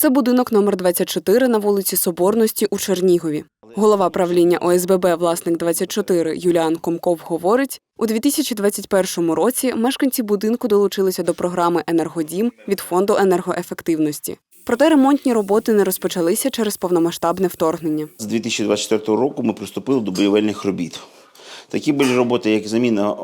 Це будинок номер 24 на вулиці Соборності у Чернігові. Голова правління ОСББ «Власник 24» Юліан Комков говорить, у 2021 році мешканці будинку долучилися до програми «Енергодім» від фонду енергоефективності. Проте ремонтні роботи не розпочалися через повномасштабне вторгнення. З 2024 року ми приступили до будівельних робіт. Такі були роботи, як заміна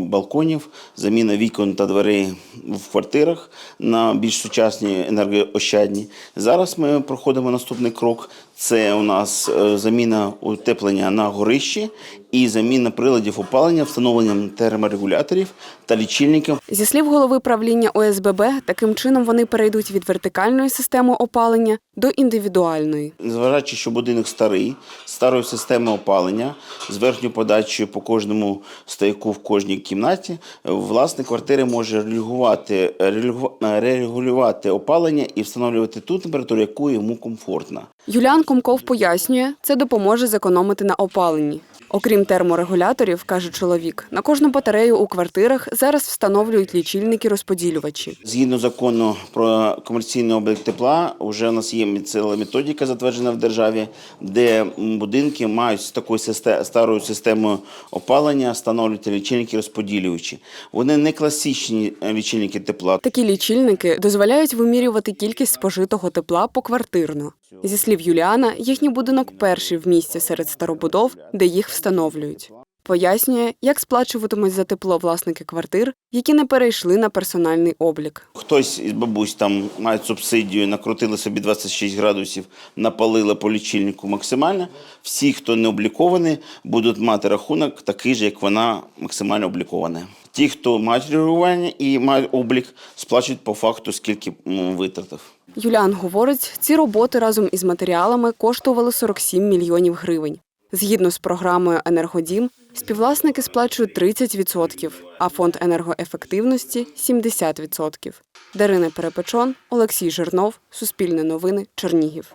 балконів, заміна вікон та дверей в квартирах на більш сучасні енергоощадні. Зараз ми проходимо наступний крок. Це у нас е, заміна утеплення на горищі і заміна приладів опалення встановленням терморегуляторів та лічильників Зі слів голови правління ОСББ, таким чином вони перейдуть від вертикальної системи опалення до індивідуальної. Зважаючи, що будинок старий, з старою системою опалення, з верхньою подачею по кожному стояку в кожній кімнаті, власник квартири може регулювати, регулю- регулювати опалення і встановлювати ту температуру, яку йому комфортна. Юліан Комков пояснює, це допоможе зекономити на опаленні. Окрім терморегуляторів, каже чоловік, на кожну батарею у квартирах зараз встановлюють лічильники-розподілювачі. Згідно закону про комерційний облік тепла, вже у нас є ціла методика, затверджена в державі, де будинки мають з такою старою системою опалення встановлювати лічильники розподілювачі. Вони не класичні е, лічильники тепла, Такі лічильники дозволяють вимірювати кількість спожитого тепла поквартирно. Зі слів Юліана, їхній будинок перший в місті серед старобудов, де їх встановлюють. Пояснює, як сплачуватимуть за тепло власники квартир, які не перейшли на персональний облік. Хтось із бабусь там мають субсидію, накрутили собі 26 градусів, напалили по лічильнику максимально. Всі, хто не облікований, будуть мати рахунок такий же, як вона максимально облікована. Ті, хто мають регулювання і мають облік, сплачують по факту, скільки витратив. Юліан говорить, ці роботи разом із матеріалами коштували 47 мільйонів гривень. Згідно з програмою Енергодім, співвласники сплачують 30%, а фонд енергоефективності 70%. Дарина Перепечон, Олексій Жирнов, Суспільне новини, Чернігів.